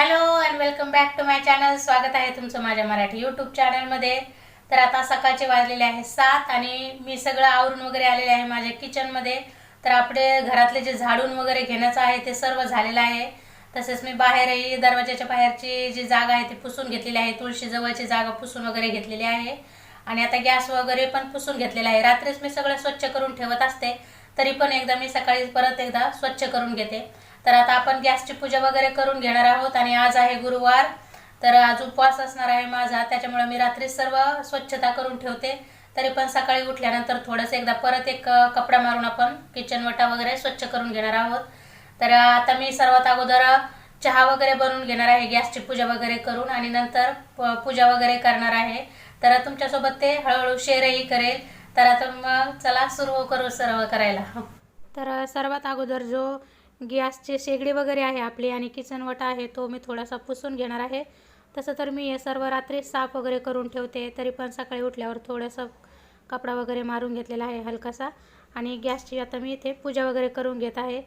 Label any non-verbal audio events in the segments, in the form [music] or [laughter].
Hello and welcome back to my channel स्वागत आहे तुमचं माझ्या मराठी यूट्यूब चॅनलमध्ये तर आता सकाळचे वाजलेले आहे सात आणि मी सगळं आवरून वगैरे आलेले आहे माझ्या किचनमध्ये तर आपले घरातले जे झाडून वगैरे घेण्याचं आहे ते सर्व झालेलं आहे. तसेच मी बाहेरही दरवाजाच्या बाहेरची जी जागा आहे ती पुसून घेतलेली आहे. तुळशी जवळची जागा पुसून वगैरे घेतलेली आहे. आणि आता गॅस वगैरे पण पुसून घेतलेला आहे. रात्रीच मी सगळं स्वच्छ करून ठेवत असते तरी पण एकदा मी सकाळी परत एकदा स्वच्छ करून घेते. तर आता आपण गॅसची पूजा वगैरे करून घेणार आहोत आणि आज आहे गुरुवार. तर आज उपवास असणार आहे माझा त्याच्यामुळे मी रात्री सर्व स्वच्छता करून ठेवते. तरी पण सकाळी उठल्यानंतर थोडंसं एकदा परत एक कपडा मारून आपण किचन वटा वगैरे स्वच्छ करून घेणार आहोत. तर आता मी सर्वात अगोदर चहा वगैरे बनवून घेणार आहे गॅसची पूजा वगैरे करून आणि नंतर प- पूजा वगैरे करणार आहे. तर तुमच्यासोबत ते हळूहळू शेअरही करेल. तर आता मग चला सुरू करू सर्व करायला. तर सर्वात अगोदर जो गॅसची शेगडी वगैरे आहे आपली आणि किचनवटा आहे तो मी थोडासा पुसून घेणार आहे. तसं तर मी हे सर्व रात्री साफ वगैरे करून ठेवते तरी पण सकाळी उठल्यावर थोडंसं कपडा वगैरे मारून घेतलेला आहे हलकासा. आणि गॅसची आता मी इथे पूजा वगैरे करून घेत आहे.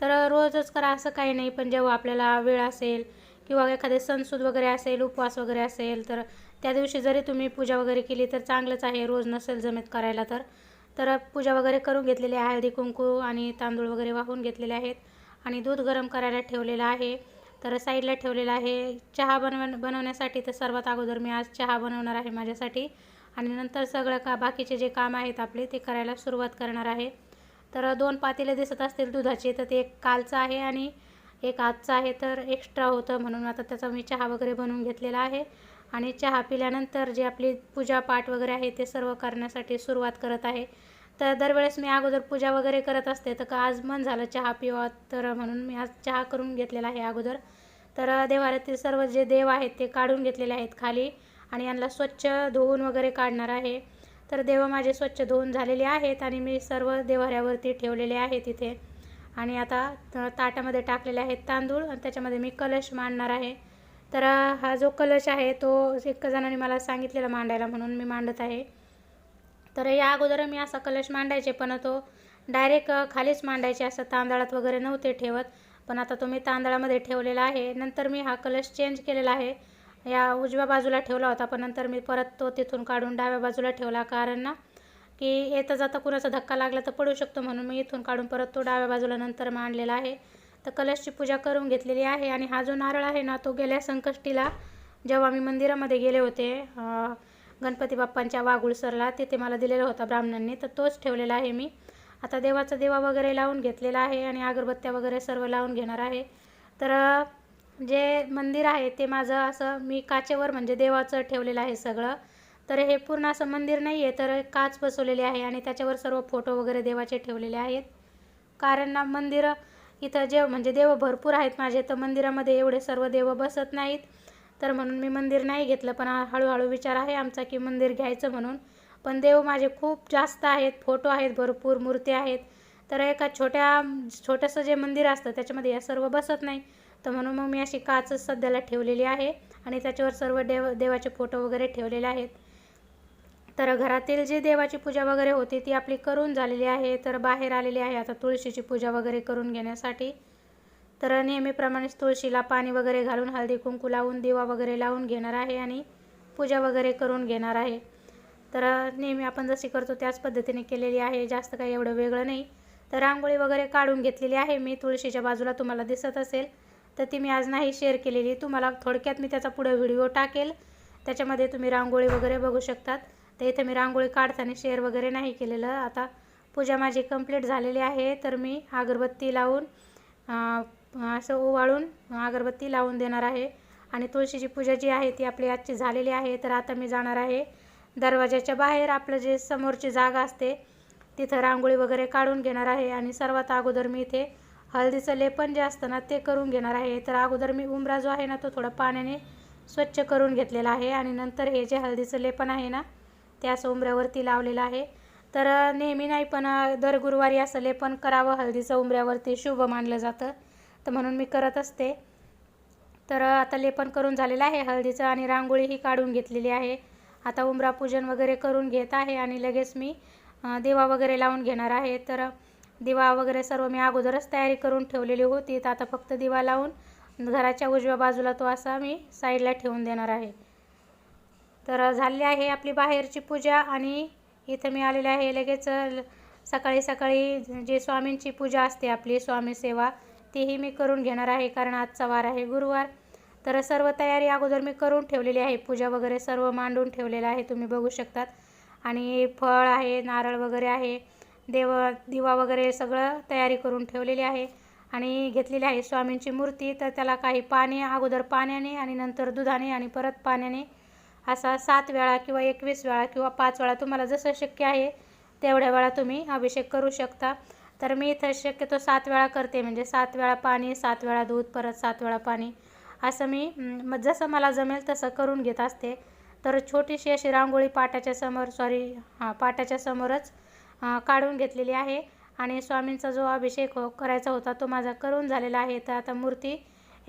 तर रोजच करा असं काही नाही पण जेव्हा आपल्याला वेळ असेल किंवा एखादे सणसूद वगैरे असेल उपवास वगैरे असेल तर त्या दिवशी जरी तुम्ही पूजा वगैरे केली तर चांगलंच आहे रोज नसेल जमेत करायला तर. तर पूजा वगैरे करून घेतलेली आहे हळदी कुंकू आणि तांदूळ वगैरे वाहून घेतलेले आहेत. आणि दूध गरम करायला ठेवलेलं आहे. तर साईडला ठेवलेलं आहे. चहा बनव बनवण्यासाठी तर सर्वात अगोदर मी आज चहा बनवणार आहे माझ्यासाठी. आणि नंतर सगळं का बाकीचे जे काम आहेत आपले ते करायला सुरुवात करणार आहे. तर दोन पातेले दिसत असतील दुधाचे तर ते एक कालचं आहे आणि एक आजचं आहे. तर एक्स्ट्रा होतं म्हणून आता त्याचा मी चहा वगैरे बनवून घेतलेला आहे. आणि चहा पिल्यानंतर जे आपली पूजापाठ वगैरे आहे ते सर्व करण्यासाठी सुरुवात करत आहे. तर दरवेळेस मी अगोदर पूजा वगैरे करत असते. तर का आज मन झालं चहा पिवा तर म्हणून मी आज चहा करून घेतलेला आहे अगोदर. तर देवाऱ्यातील सर्व जे देव आहेत ते काढून घेतलेले आहेत खाली आणि यांना स्वच्छ धुवून वगैरे काढणार आहे. तर देव माझे स्वच्छ धुवून झालेले आहेत आणि मी सर्व देवाऱ्यावरती ठेवलेले आहे तिथे आणि आता त- ताटामध्ये टाकलेले आहेत तांदूळ आणि त्याच्यामध्ये मी कलश मांडणार आहे. तर हा जो कलश आहे तो एक जणांनी मला सांगितलेला मांडायला म्हणून मी मांडत आहे. तर या अगोदर मी असा कलश मांडायचे पण तो डायरेक्ट खालीच मांडायचे असं तांदळात वगैरे नव्हते ठेवत. पण आता तो मी तांदळामध्ये ठेवलेला आहे. नंतर मी हा कलश चेंज केलेला आहे. या उजव्या बाजूला ठेवला होता पण नंतर मी परत तो तिथून काढून डाव्या बाजूला ठेवला. कारण ना की येता जाता कुणाचा धक्का लागला तर पडू शकतो म्हणून मी इथून काढून परत तो डाव्या बाजूला नंतर मांडलेला आहे. तर कलशची पूजा करून घेतलेली आहे आणि हा जो नारळ आहे ना तो गेल्या संकष्टीला जेव्हा मी मंदिरामध्ये गेले होते गणपती बाप्पांच्या वाघुळसरला तिथे मला दिलेला होता ब्राह्मणांनी तर तोच ठेवलेला आहे मी. आता देवाचा देवा वगैरे लावून घेतलेला आहे आणि अगरबत्त्या वगैरे सर्व लावून घेणार आहे. तर जे मंदिर आहे ते माझं असं मी काचेवर म्हणजे देवाचं ठेवलेलं आहे सगळं. तर हे पूर्ण असं मंदिर नाही आहे तर काच बसवलेली आहे आणि त्याच्यावर सर्व फोटो वगैरे देवाचे ठेवलेले आहेत. कारण ना मंदिरं इथं जे म्हणजे देव भरपूर आहेत माझे तर मंदिरामध्ये एवढे सर्व देव बसत नाहीत. तर म्हणून मी मंदिर नाही घेतलं पण हळूहळू विचार आहे आमचा की मंदिर घ्यायचं म्हणून. पण देव माझे खूप जास्त आहेत फोटो आहेत भरपूर मूर्ती आहेत. तर एका छोट्या छोटंसं जे मंदिर असतं त्याच्यामध्ये या सर्व बसत नाही. तर म्हणून मग मी अशी काचच सध्याला ठेवलेली आहे आणि त्याच्यावर सर्व देव देवाचे फोटो वगैरे ठेवलेले आहेत. तर घरातील जी देवाची पूजा वगैरे होती ती आपली करून झालेली आहे. तर बाहेर आलेली आहे आता तुळशीची पूजा वगैरे करून घेण्यासाठी. तर नेहमीप्रमाणेच तुळशीला पाणी वगैरे घालून हळदी कुंकू लावून दिवा वगैरे लावून घेणार आहे आणि पूजा वगैरे करून घेणार आहे. तर नेहमी आपण जशी करतो त्याच पद्धतीने केलेली आहे जास्त काही एवढं वेगळं नाही. तर रांगोळी वगैरे काढून घेतलेली आहे मी तुळशीच्या बाजूला तुम्हाला दिसत असेल. तर ती मी आज नाही शेअर केलेली तुम्हाला थोडक्यात मी त्याचा पुढे व्हिडिओ टाकेल. त्याच्यामध्ये तुम्ही रांगोळी वगैरे बघू शकतात. तर इथं मी रांगोळी काढताना शेअर वगैरे नाही केलेलं. आता पूजा माझी कंप्लीट झालेली आहे. तर मी अगरबत्ती लावून असं ओवाळून अगरबत्ती लावून देणार आहे. आणि तुळशीची पूजा जी आहे ती आपली आजची झालेली आहे. तर आता मी जाणार आहे दरवाजाच्या बाहेर. आपलं जे समोरची जागा असते तिथं रांगोळी वगैरे काढून घेणार आहे. आणि सर्वात अगोदर मी इथे हळदीचं लेपन जे असतं ना ते करून घेणार आहे. तर अगोदर मी उंबरा जो आहे ना तो थोडा पाण्याने स्वच्छ करून घेतलेला आहे. आणि नंतर हे जे हळदीचं लेपन आहे ना ते असं उंबऱ्यावरती लावलेलं आहे. तर नेहमी नाही पण दर गुरुवारी असं लेपन करावं. हळदीचं उंबऱ्यावरती शुभ मानलं जातं. तर म्हणून मी करत असते. तर आता लेपन करून झालेलं आहे हळदीचं आणि रांगोळीही काढून घेतलेली आहे. आता उंबरा पूजन वगैरे करून घेत आहे आणि लगेच मी दिवा वगैरे लावून घेणार आहे. तर दिवा वगैरे सर्व मी अगोदरच तयारी करून ठेवलेली होती. तर आता फक्त दिवा लावून घराच्या उजव्या बाजूला तो असा मी साईडला ठेवून देणार आहे. तर झाली आहे आपली बाहेरची पूजा आणि इथं मी आलेले आहे. लगेच सकाळी सकाळी जे स्वामींची पूजा असते आपली स्वामी सेवा तीही मी करून घेणार आहे कारण आजचा वार आहे गुरुवार. तर सर्व तयारी अगोदर मी करून ठेवलेली आहे. पूजा वगैरे सर्व मांडून ठेवलेलं आहे तुम्ही बघू शकतात. आणि फळ आहे नारळ वगैरे आहे देव दिवा वगैरे सगळं तयारी करून ठेवलेली आहे. आणि घेतलेली आहे स्वामींची मूर्ती. तर त्याला काही पाणी अगोदर पाण्याने आणि नंतर दुधाने आणि परत पाण्याने असा सात वेळा किंवा एकवीस वेळा किंवा पाच वेळा तुम्हाला जसं शक्य आहे तेवढ्या वेळा तुम्ही अभिषेक करू शकता. तर मी इथं शक्यतो सात वेळा करते म्हणजे सात वेळा पाणी सात वेळा दूध परत सात वेळा पाणी. असं मी जसं मला जमेल तसं करून घेत असते. तर छोटीशी अशी रांगोळी पाटाच्या समोर सॉरी हां पाटाच्या समोरच काढून घेतलेली आहे. आणि स्वामींचा जो अभिषेक हो करायचा होता तो माझा करून झालेला आहे. तर आता मूर्ती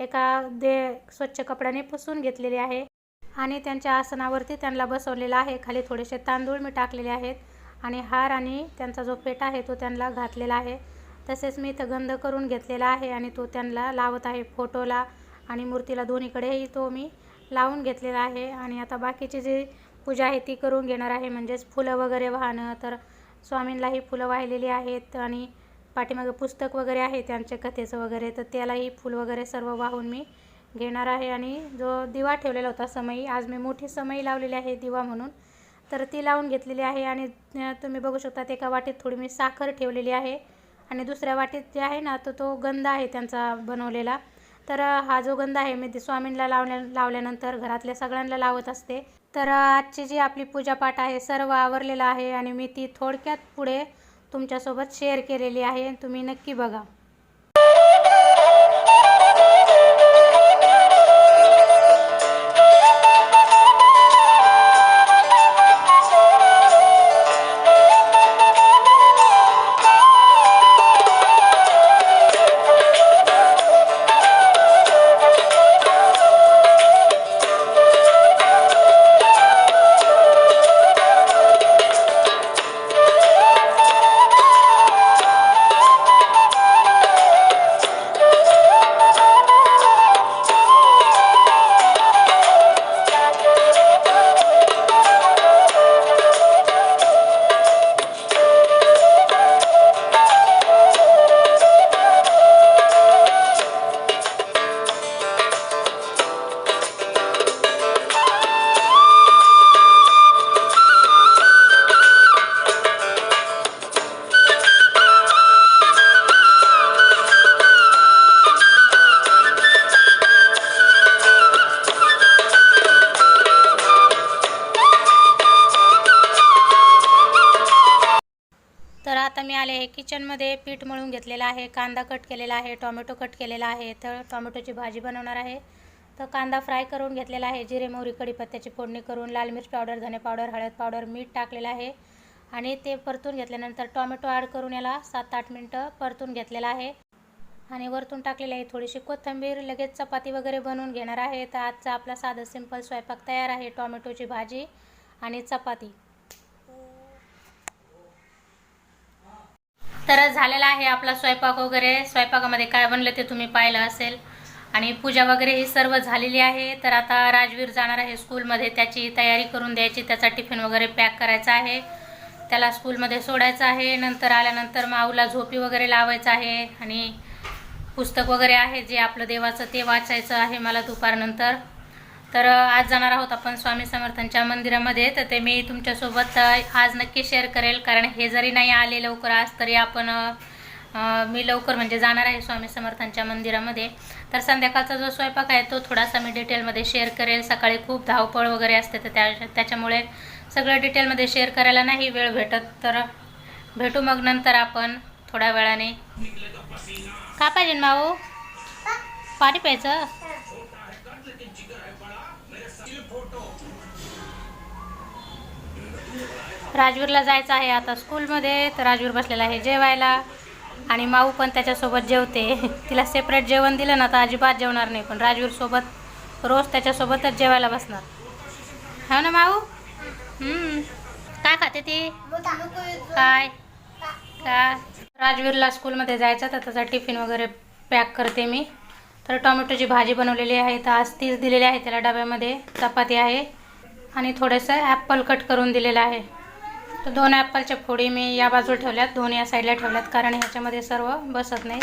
एका दे स्वच्छ कपड्याने पुसून घेतलेली आहे. आणि त्यांच्या आसनावरती त्यांना बसवलेलं आहे. खाली थोडेसे तांदूळ मी टाकलेले आहेत. आणि हार आणि त्यांचा जो पेटा आहे तो त्यांना घातलेला आहे. तसेच मी इथं गंध करून घेतलेला आहे आणि तो त्यांना लावत आहे फोटोला आणि मूर्तीला दोन्हीकडेही तो मी लावून घेतलेला आहे. आणि आता बाकीची जी पूजा आहे ती करून घेणार आहे म्हणजेच फुलं वगैरे वाहणं. तर स्वामींलाही फुलं वाहिलेली आहेत आणि पाठीमागे पुस्तक वगैरे आहे त्यांचे कथेचं वगैरे तर त्यालाही फुल वगैरे सर्व वाहून मी घेणार आहे. आणि जो दिवा ठेवलेला होता समई आज मी मोठी समई लावलेली आहे दिवा म्हणून. तर ती लावून घेतलेली आहे आणि तुम्ही बघू शकता एका वाटीत थोडी मी साखर ठेवलेली आहे आणि दुसऱ्या वाटीत जे आहे ना तर तो गंध आहे त्यांचा बनवलेला. तर हा जो गंध आहे मी ते स्वामींना लावल्या लावल्यानंतर घरातल्या सगळ्यांना लावत असते. तर आजची जी आपली पूजापाठ आहे सर्व आवरलेलं आहे आणि मी ती थोडक्यात पुढे तुमच्यासोबत शेअर केलेली आहे. तुम्ही नक्की बघा. आता मी आले आहे किचनमध्ये पीठ मळून घेतलेलं आहे कांदा कट केलेला आहे टोमॅटो कट केलेला आहे तर टोमॅटोची भाजी बनवणार आहे. तर कांदा फ्राय करून घेतलेला आहे जिरे मोहरी कढीपत्त्याची फोडणी करून लाल मिरच पावडर धने पावडर हळद पावडर मीठ टाकलेलं आहे. आणि ते परतून घेतल्यानंतर टोमॅटो ॲड करून याला सात आठ मिनटं परतून घेतलेलं आहे. आणि वरतून टाकलेली आहे थोडीशी कोथिंबीर लगेच चपाती वगैरे बनवून घेणार आहे. तर आजचा आपला साधं सिंपल स्वयंपाक तयार आहे टोमॅटोची भाजी आणि चपाती. तर झालेला आहे आपला स्वयंपाक वगैरे. स्वयंपाकामध्ये काय बनलं ते तुम्ही पाहिलं असेल. आणि पूजा वगैरे ही सर्व झालेली आहे. तर आता राजवीर जाणार आहे स्कूलमध्ये. त्याची तयारी करून द्यायची. त्याचा टिफिन वगैरे पॅक करायचा आहे. त्याला स्कूलमध्ये सोडायचं आहे. नंतर आल्यानंतर माऊला झोपी वगैरे लावायचं आहे. आणि पुस्तक वगैरे आहे जे आपलं देवाचं ते वाचायचं आहे मला दुपारनंतर. तर आज जाणार आहोत आपण स्वामी समर्थांच्या मंदिरामध्ये. तर ते मी तुमच्यासोबत आज नक्की शेअर करेल. कारण हे जरी नाही आले लवकर आज तरी आपण मी लवकर म्हणजे जाणार आहे स्वामी समर्थांच्या मंदिरामध्ये. तर संध्याकाळचा जो स्वयंपाक आहे तो थोडासा मी डिटेलमध्ये शेअर करेल. सकाळी खूप धावपळ वगैरे असते तर त्या त्याच्यामुळे सगळं डिटेलमध्ये शेअर करायला नाही वेळ भेटत. तर भेटू मग नंतर आपण थोड्या वेळाने. का पाहिजे माऊ? पाणी प्यायचं? राजवीरला जायचं आहे आता स्कूलमध्ये तर राजवीर बसलेला आहे जेवायला. आणि माऊ पण त्याच्यासोबत जेवते. [laughs] तिला सेपरेट जेवण दिलं ना तर अजिबात जेवणार नाही पण राजवीरसोबत रोज त्याच्यासोबतच जेवायला बसणार. हो ना माऊ? काय खाते ती? काय? का राजवीरला स्कूलमध्ये जायचं तर त्याचा टिफिन वगैरे पॅक करते मी. तर टोमॅटोची भाजी बनवलेली आहे तर आज तीच दिलेली आहे त्याला डब्यामध्ये. चपाती आहे आणि थोडंसं ॲपल कट करून दिलेलं आहे. तर दोन ॲपलच्या फोडी मी या बाजूला ठेवल्यात. दोन या साईडला ठेवल्यात कारण ह्याच्यामध्ये सर्व बसत नाही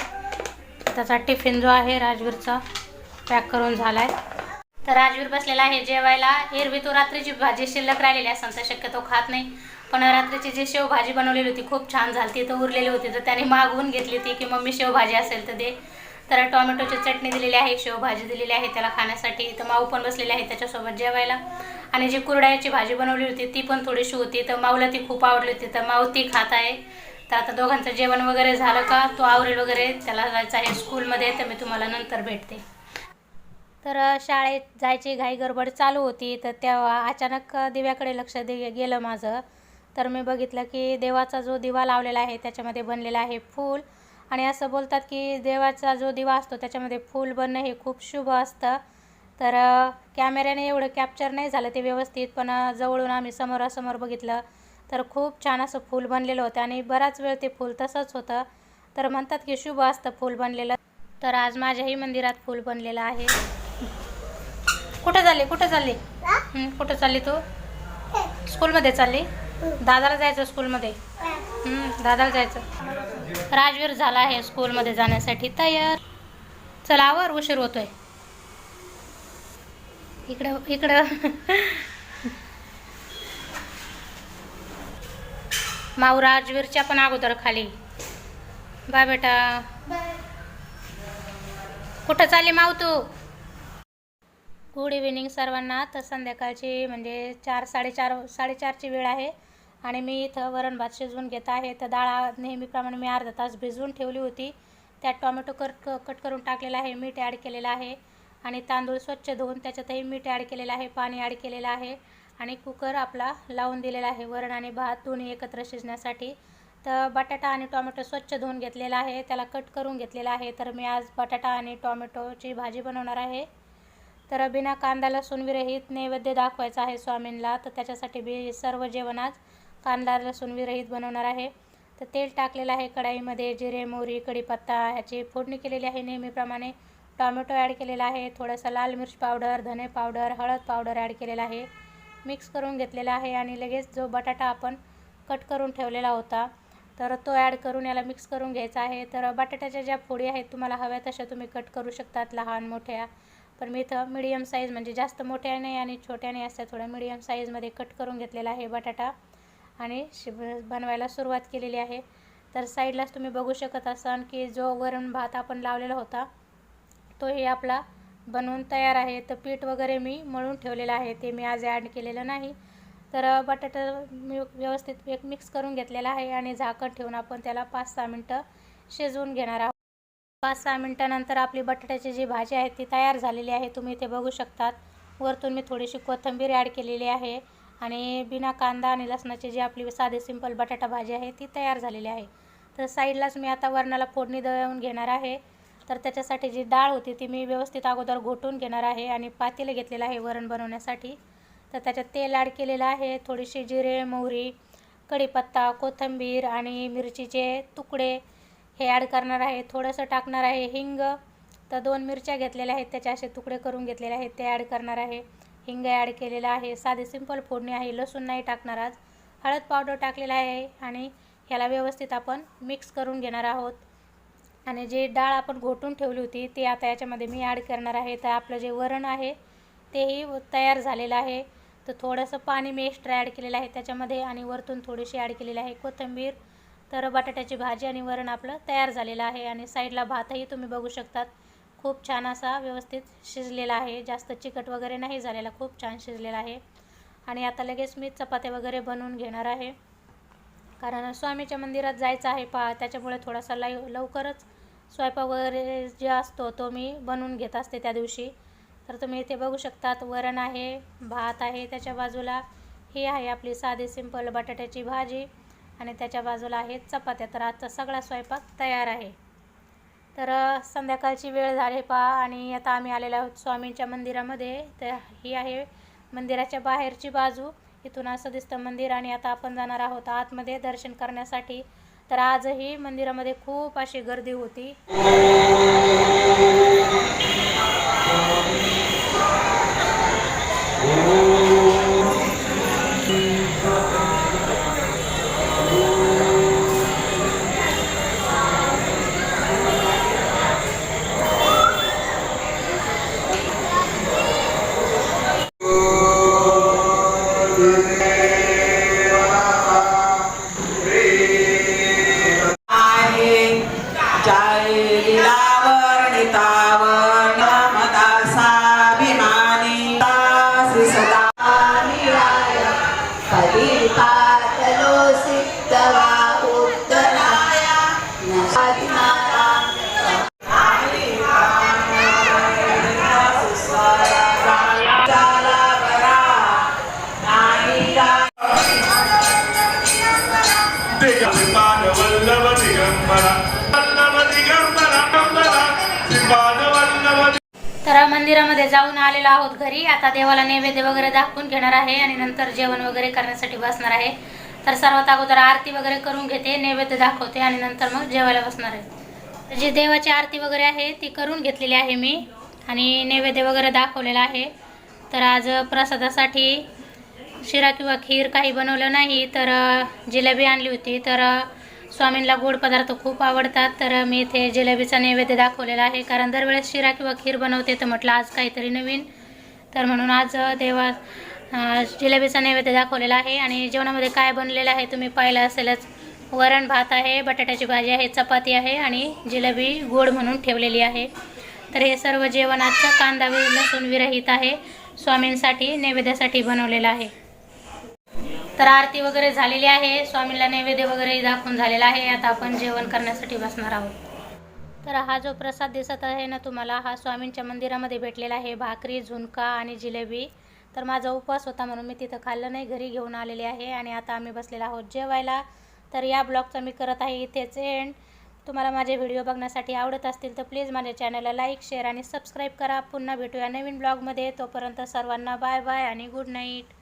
त्याचा टिफिन जो आहे राजवीरचा पॅक करून झाला आहे तर राजवीर बसलेला आहे जेवायला. एरवी तो रात्रीची भाजी शिल्लक राहिलेली असं तर शक्यतो खात नाही. पण रात्रीची जी शेवभाजी बनवलेली होती खूप छान झाली तर उरलेली होती तर त्याने मागवून घेतली होती की मम्मी शेवभाजी असेल तर दे. तर टोमॅटोची चटणी दिलेली आहे शेवभाजी दिलेली आहे त्याला खाण्यासाठी तर माऊ पण बसलेली आहे त्याच्यासोबत जेवायला. आणि जी कुरड्याची भाजी बनवली होती ती पण थोडीशी होती. तर माऊला ती खूप आवडली होती तर माऊ ती खात आहे. तर आता दोघांचं जेवण वगैरे झालं का? तो आवरेल वगैरे त्याला जायचं आहे स्कूलमध्ये तर मी तुम्हाला नंतर भेटते. तर शाळेत जायची घाई गडबड चालू होती तर तेव्हा अचानक दिव्याकडे लक्ष दे गेलं माझं. तर मी बघितलं की देवाचा जो दिवा लावलेला आहे त्याच्यामध्ये बनलेला आहे फूल. आणि असं बोलतात की देवाचा जो दिवा असतो त्याच्यामध्ये फूल बनणं हे खूप शुभ असतं. तर कॅमेऱ्याने एवढं कॅप्चर नाही झालं ते व्यवस्थित पण जवळून आम्ही समोरासमोर बघितलं तर खूप छान असं फूल बनलेलं होतं आणि बराच वेळ ते फूल तसंच होतं. तर म्हणतात की शुभ असतं फूल बनलेलं. तर आज माझ्याही मंदिरात फूल बनलेलं आहे. कुठं चालली? कुठं चालली? कुठं चालली तू? स्कूलमध्ये चालली? दादाला जायचं स्कूलमध्ये? दादाला जायचं. राजवीर झाला आहे स्कूलमध्ये जाण्यासाठी तयार. चला आवर उशीर होतोय. इकडं इकडं. माऊ राजवीरच्या पण अगोदर खाली. बाय बेटा. कुठं चालली माऊ तू? गुड इव्हिनिंग सर्वांना. तर संध्याकाळची म्हणजे चार साडेचार साडेचारची वेळ आहे. आणि मी इथं वरण भात शिजवून घेत आहे. तर डाळ नेहमीप्रमाणे मी अर्धा तास भिजवून ठेवली होती. त्यात टॉमॅटो कट कट करून टाकलेला आहे. मीठ ॲड केलेलं आहे. आणि तांदूळ स्वच्छ धुवून त्याच्यातही मीठ ॲड केलेलं आहे. पाणी ॲड केलेलं आहे. आणि कुकर आपला लावून दिलेला आहे. वरण आणि भात दोन्ही एकत्र शिजण्यासाठी. तर बटाटा आणि टॉमॅटो स्वच्छ धुवून घेतलेला आहे. त्याला कट करून घेतलेला आहे. तर मी आज बटाटा आणि टॉमॅटोची भाजी बनवणार आहे. तर बिना कांदा लसूण विरहित नैवेद्य दाखवायचा आहे स्वामींना. तर त्याच्यासाठी बी सर्व जेवण आज कांदा लसूण विरहित बनवणार आहे. तर तेल टाकलेलं आहे कढाईमध्ये जिरे मोहरी कढीपत्ता ह्याची फोडणी केलेली आहे नेहमीप्रमाणे. टॉमॅटो ॲड केलेला आहे थोडंसं लाल मिर्च पावडर धने पावडर हळद पावडर ॲड केलेला आहे. मिक्स करून घेतलेला आहे आणि लगेच जो बटाटा आपण कट करून ठेवलेला होता तर तो ॲड करून याला मिक्स करून घ्यायचा आहे. तर बटाट्याच्या ज्या फोडी आहेत तुम्हाला हव्या तशा तुम्ही कट करू शकतात लहान मोठ्या. पण मी इथं मिडियम साईज म्हणजे जास्त मोठ्या नाही आणि छोट्या नाही असत्या थोड्या मिडियम साईजमध्ये कट करून घेतलेला आहे बटाटा. आणि शि बनवायला सुरुवात केलेली आहे. तर साईडलाच तुम्ही बघू शकत असाल की जो वरण भात आपण लावलेला होता तोही आपला बनवून तयार आहे. तर पीठ वगैरे मी मळून ठेवलेलं आहे. ते मी आज ॲड केलेलं नाही. तर बटाटा मी व्यवस्थित एक मिक्स करून घेतलेला आहे आणि झाकण ठेवून आपण त्याला पाच सहा मिनटं शिजवून घेणार आहोत. पाच सहा मिनटानंतर आपली बटाट्याची जी भाजी आहे ती तयार झालेली आहे. तुम्ही इथे बघू शकतात. वरतून मी थोडीशी कोथिंबीर ॲड केलेली आहे. आणि बिना कांदा आणि लसणाची जी आपली साधी सिंपल बटाटा भाजी आहे ती तयार झालेली आहे. तर साईडलाच मी आता वरणाला फोडणी देऊन घेणार आहे. तर त्याच्यासाठी जी डाळ होती ती मी व्यवस्थित अगोदर घोटून घेणार आहे आणि पातेलं घेतलेलं आहे वरण बनवण्यासाठी. तर त्याच्यात तेल ॲड केलेलं आहे थोडीशी जिरे मोहरी कढीपत्ता कोथिंबीर आणि मिरचीचे तुकडे हे ॲड करणार आहे. थोडंसं टाकणार आहे हिंग. तर दोन मिरच्या घेतलेल्या आहेत त्याचे असे तुकडे करून घेतलेले आहेत ते ॲड करणार आहे. हिंग ॲड केलेलं आहे साधी सिंपल फोडणी आहे लसूण नाही टाकणार आज. हळद पावडर टाकलेला आहे आणि ह्याला व्यवस्थित आपण मिक्स करून घेणार आहोत. आणि जे डाळ आपण घोटून ठेवली होती ती आता याच्यामध्ये मी ॲड करणार आहे. तर आपलं जे वरण आहे तेही तयार झालेलं आहे. तर थोडंसं पाणी मी एक्स्ट्रा ॲड केलेलं आहे त्याच्यामध्ये आणि वरतून थोडीशी ॲड केलेली आहे कोथिंबीर. तर बटाट्याची भाजी आणि वरण आपलं तयार झालेलं आहे आणि साईडला भातही तुम्ही बघू शकतात. खूप छान असा व्यवस्थित शिजलेला आहे. जास्त चिकट वगैरे नाही झालेला खूप छान शिजलेला आहे. आणि आता लगेच मी चपात्या वगैरे बनवून घेणार आहे. कारण स्वामीच्या मंदिरात जायचं आहे पा त्याच्यामुळे थोडासा लाई लवकरच स्वयंपाक वगैरे जे असतो तो मी बनवून घेत असते त्या दिवशी. तर तुम्ही इथे बघू शकतात वरण आहे भात आहे त्याच्या बाजूला ही आहे आपली साधी सिंपल बटाट्याची भाजी आणि त्याच्या बाजूला आहेत चपात्या. तर आजचा सगळा स्वयंपाक तयार आहे. तर संध्याकाळची वेळ झाली पा आणि आता आम्ही आलेलो आहोत स्वामींच्या मंदिरामध्ये. तर ही आहे मंदिराच्या बाहेरची बाजू. इथून असं दिसतं मंदिर आणि आता आपण जाणार आहोत आतमध्ये दर्शन करण्यासाठी. तर आजही मंदिरामध्ये खूप अशी गर्दी होती. आलेलो आहोत घरी. आता देवाला नैवेद्य वगैरे दाखवून घेणार आहे आणि नंतर जेवण वगैरे करण्यासाठी बसणार आहे. तर सर्वात अगोदर आरती वगैरे करून घेते नैवेद्य दाखवते आणि नंतर मग जेवायला बसणार आहे. तर जी देवाची आरती वगैरे आहे ती करून घेतलेली आहे मी आणि नैवेद्य वगैरे दाखवलेला आहे. तर आज प्रसादासाठी शिरा किंवा खीर काही बनवलं नाही तर जिलेबी आणली होती. तर स्वामींना गोड पदार्थ खूप आवडतात. तर मी इथे जिलेबीचा नैवेद्य दाखवलेला आहे. कारण दरवेळेस शिरा किंवा खीर बनवते तर म्हटलं आज काहीतरी नवीन तर म्हणून आज देवा जिलेबीचा नैवेद्य दाखवलेला आहे आणि जेवणामध्ये काय बनलेलं आहे तुम्ही पाहिलं असेलच. वरण भात आहे बटाट्याची भाजी आहे चपाती आहे आणि जिलेबी गोड म्हणून ठेवलेली आहे. तर हे सर्व जेवण आजचं कांदा लसून लसूण विरहित आहे. स्वामींसाठी नैवेद्यासाठी बनवलेलं आहे. तर आरती वगैरे झालेली आहे. स्वामींना नैवेद्य वगैरे दाखवून झालेला आहे. आता आपण जेवण करण्यासाठी बसणार आहोत. तर हा जो प्रसाद दिसत आहे ना तुम्हाला हा स्वामींच्या मंदिरामध्ये भेटलेला आहे. भाकरी झुणका आणि जिलेबी. तर माझा उपवास होता म्हणून मी तिथं खाल्लं नाही. घरी घेऊन आलेले आहे आणि आता आम्ही बसलेला आहोत जेवायला. तर या ब्लॉगचा मी करत आहे इथेच एंड तुम्हाला माझे व्हिडिओ बघण्यासाठी आवडत असतील तर प्लीज माझ्या चॅनलला लाईक शेअर आणि सबस्क्राईब करा. पुन्हा भेटूया नवीन ब्लॉगमध्ये. तोपर्यंत सर्वांना बाय बाय आणि गुड नाईट.